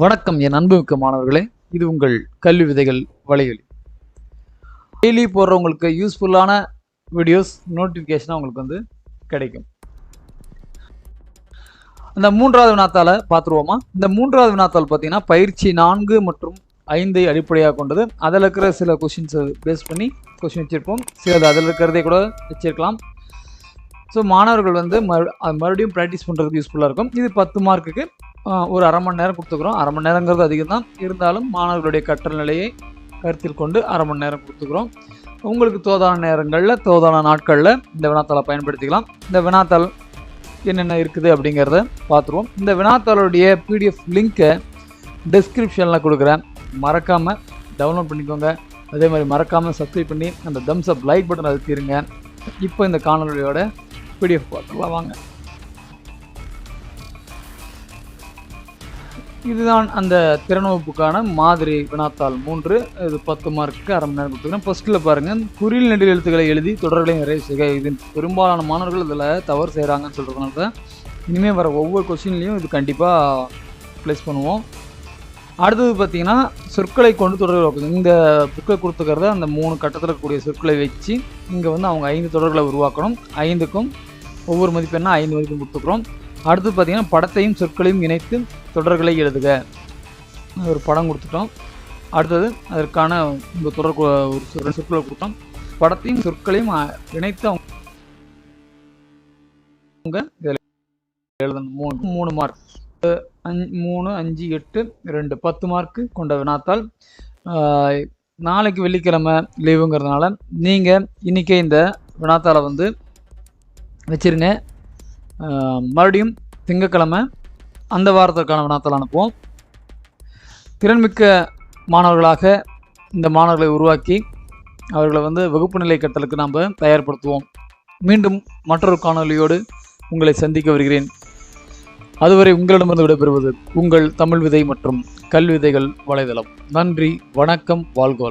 வணக்கம் என் அன்புமிக்க மாணவர்களே. இது உங்கள் கல்வி விதைகள் வலையொலி. டெய்லி போடுறவங்களுக்கு யூஸ்ஃபுல்லான வீடியோஸ் நோட்டிஃபிகேஷனாக உங்களுக்கு வந்து கிடைக்கும். அந்த மூன்றாவது வினாத்தால் பார்த்துருவோமா? இந்த மூன்றாவது வினாத்தால் பார்த்தீங்கன்னா பயிற்சி நான்கு மற்றும் ஐந்தை அடிப்படையாக கொண்டது. அதில் இருக்கிற சில கொஷின்ஸை பேஸ் பண்ணி கொஷின் வச்சுருப்போம். சில அதில் இருக்கிறதே கூட வச்சிருக்கலாம். ஸோ மாணவர்கள் வந்து மறு அது மறுபடியும் ப்ராக்டிஸ் பண்ணுறதுக்கு யூஸ்ஃபுல்லாக இருக்கும். இது பத்து மார்க்குக்கு ஒரு அரை மணி நேரம் கொடுத்துக்குறோம். அரை மணி நேரங்கிறது அதிகம் தான். இருந்தாலும் மாணவர்களுடைய கற்றல் நிலையை கருத்தில் கொண்டு அரை மணி நேரம் கொடுத்துக்குறோம். உங்களுக்கு தோதான நேரங்களில் தோதான நாட்களில் இந்த வினாத்தாளை பயன்படுத்திக்கலாம். இந்த வினாத்தாள் என்னென்ன இருக்குது அப்படிங்கிறத பார்த்துருவோம். இந்த வினாத்தாளுடைய பிடிஎஃப் லிங்க்கை டிஸ்கிரிப்ஷனில் கொடுக்குறேன். மறக்காமல் டவுன்லோட் பண்ணிக்கோங்க. அதே மாதிரி மறக்காமல் சப்ஸ்கிரைப் பண்ணி அந்த தம்ஸ் அப் லைக் பட்டன் அழுத்திடுங்க இப்போ இந்த காணொலியோட பிடிஎஃப் பார்த்துக்கலாம் வாங்க. இதுதான் அந்த திறனவகுப்புக்கான மாதிரி வினாத்தாள் மூன்று. இது பத்து மார்க்குக்கு அரை மணி நேரம் கொடுத்துருக்கேன். ஃபஸ்ட்டில் பாருங்கள் குறில் நெடில் எழுத்துக்களை எழுதி தொடர்களை நிறைய செய்க. இது பெரும்பாலான மாணவர்கள் இதில் தவறு செய்கிறாங்கன்னு சொல்கிறதுனால தான் இனிமேல் வர ஒவ்வொரு கொஸ்டின்லேயும் இது கண்டிப்பாக ப்ளேஸ் பண்ணுவோம். அடுத்தது பார்த்தீங்கன்னா சொற்களை கொண்டு தொடர்கள் வைக்கணும் இந்த புக்கை கொடுத்துக்கிறத அந்த மூணு கட்டத்தில் இருக்கக்கூடிய சொற்களை வச்சு இங்கே வந்து அவங்க ஐந்து தொடர்களை உருவாக்கணும். ஐந்துக்கும் ஒவ்வொரு மதிப்பெண்ணா ஐந்து மதிப்பெண் கொடுத்துக்கிறோம் அடுத்து பார்த்தீங்கன்னா படத்தையும் சொற்களையும் இணைத்து தொடர்களை எழுதுக. ஒரு படம் கொடுத்துட்டோம். அடுத்தது அதற்கான இந்த தொடர் ஒரு சொ- சொற்களை கொடுத்தோம். படத்தையும் சொற்களையும் இணைத்து அவங்க இதில் எழுதணும். மூணு மூணு மார்க் மூணு அஞ்சு எட்டு ரெண்டு பத்து மார்க்கு கொண்ட வினாத்தாள். நாளைக்கு வெள்ளிக்கிழமை லீவுங்கிறதுனால நீங்கள் இன்றைக்கே இந்த வினாத்தாளை வந்து வச்சிருங்க. மறுபடியும் திங்கக்கிழமை அந்த வாரத்திற்கான வினாத்தாள் அனுப்புவோம். திறன்மிக்க மாணவர்களாக இந்த மாணவர்களை உருவாக்கி அவர்களை வந்து வகுப்பு நிலை கட்டலுக்கு நாம் தயார்படுத்துவோம். மீண்டும் மற்றொரு காணொலியோடு உங்களை சந்திக்க வருகிறேன். அதுவரை உங்களிடமிருந்து விடைபெறுவது உங்கள் தமிழ் விதை மற்றும் கல்விதைகள் வலைதளம். நன்றி வணக்கம் வாழ்க